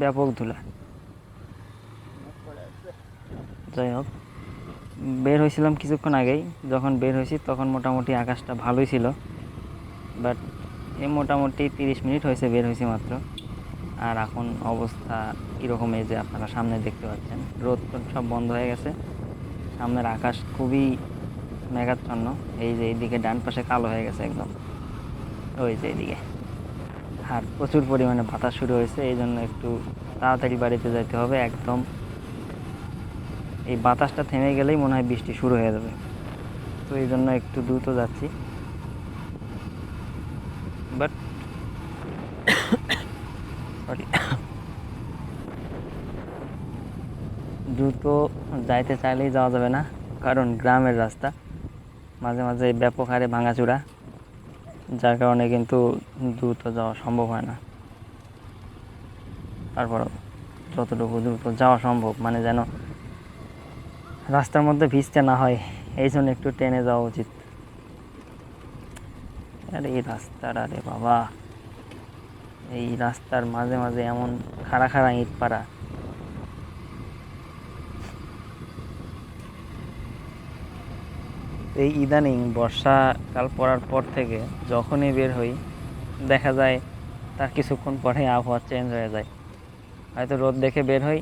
ব্যাপক ধুলা। যাই হোক, বের হয়েছিলাম কিছুক্ষণ আগেই। যখন বের হয়েছি তখন মোটামুটি আকাশটা ভালোই ছিল। বাট এই মোটামুটি তিরিশ মিনিট হয়েছে বের হয়েছি মাত্র। আর এখন অবস্থা কীরকম এই যে আপনারা সামনে দেখতে পাচ্ছেন। রোদ সব বন্ধ হয়ে গেছে। সামনের আকাশ খুবই মেঘাচ্ছন্ন। এই যে এইদিকে ডান পাশে কালো হয়ে গেছে একদম। ওই যে এইদিকে। আর প্রচুর পরিমাণে বাতাস শুরু হয়েছে, এই জন্য একটু তাড়াতাড়ি বাড়িতে যেতে হবে একদম। এই বাতাসটা থেমে গেলেই মনে হয় বৃষ্টি শুরু হয়ে যাবে। তো এই জন্য একটু দ্রুত যাচ্ছি। বাট সরি দ্রুত যাইতে চাইলেই যাওয়া যাবে না, কারণ গ্রামের রাস্তা। মাঝে মাঝে ব্যাপক হারে ভাঙাচুরা। যার কারণে কিন্তু দ্রুত যাওয়া সম্ভব হয় না। তারপর যতটুকু দ্রুত যাওয়া সম্ভব মানে যেন রাস্তার মধ্যে ভিজতে না হয় এই জন্য একটু ট্রেনে যাওয়া উচিত। আরে এই রাস্তাটা রে বাবা, এই রাস্তার মাঝে মাঝে এমন খাড়া খাড়া ইট পাড়া এই ইদানিং বর্ষাকাল পড়ার পর থেকে যখনই বের হই, দেখা যায় তার কিছুক্ষণ পরে আবহাওয়া চেঞ্জ হয়ে যায়। হয়তো রোদ দেখে বের হই,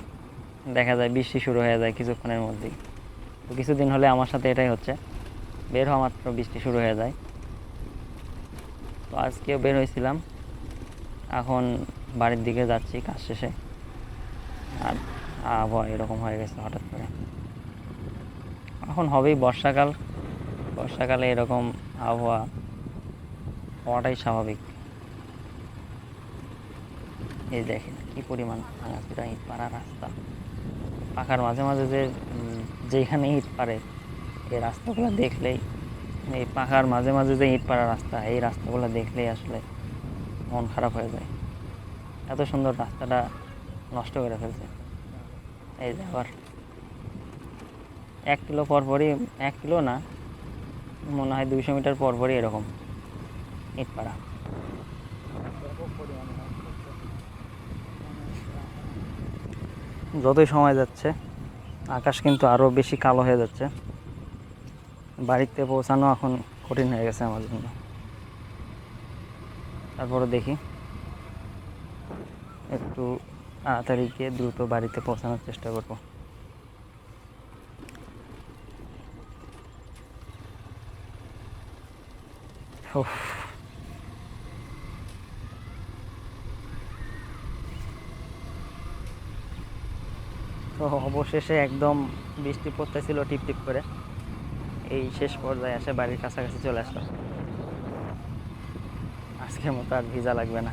দেখা যায় বৃষ্টি শুরু হয়ে যায় কিছুক্ষণের মধ্যেই। তো কিছুদিন হলে আমার সাথে এটাই হচ্ছে, বের হওয়া মাত্র বৃষ্টি শুরু হয়ে যায়। তো আজকেও বের হয়েছিলাম এখন বাড়ির দিকে যাচ্ছি কাজ শেষে। আর আবহাওয়া এরকম হয়ে গেছে হঠাৎ করে। এখন হবেই বর্ষাকাল বর্ষাকালে এরকম আবহাওয়া হওয়াটাই স্বাভাবিক। এই দেখেন কি পরিমাণ ভাঙাচুরা ইট পাড়া রাস্তা। পাখার মাঝে মাঝে যে যেখানে ইট পারে এই রাস্তাগুলো দেখলেই, এই পাখার মাঝে মাঝে যে ইট পাড়া রাস্তা, এই রাস্তাগুলো দেখলেই আসলে মন খারাপ হয়ে যায়। এত সুন্দর রাস্তাটা নষ্ট করে ফেলছে। এই যে আবার এক কিলো পরপরই, এক কিলো না মনে হয় দুইশো মিটার পর পরই এরকম ইট পাড়া যতই সময় যাচ্ছে, আকাশ কিন্তু আরও বেশি কালো হয়ে যাচ্ছে। বাড়িতে পৌঁছানো এখন কঠিন হয়ে গেছে আমার জন্য। তারপরে দেখি, একটু তাড়াতাড়ি গিয়ে দ্রুত বাড়িতে পৌঁছানোর চেষ্টা করব। তো অবশেষে একদম বৃষ্টি পড়তেছিল টিপ টিপ করে। এই শেষ পর্যায়ে এসে বাড়ির কাছাকাছি চলে আসলাম। আজকের মতো আর ভিজা লাগবে না।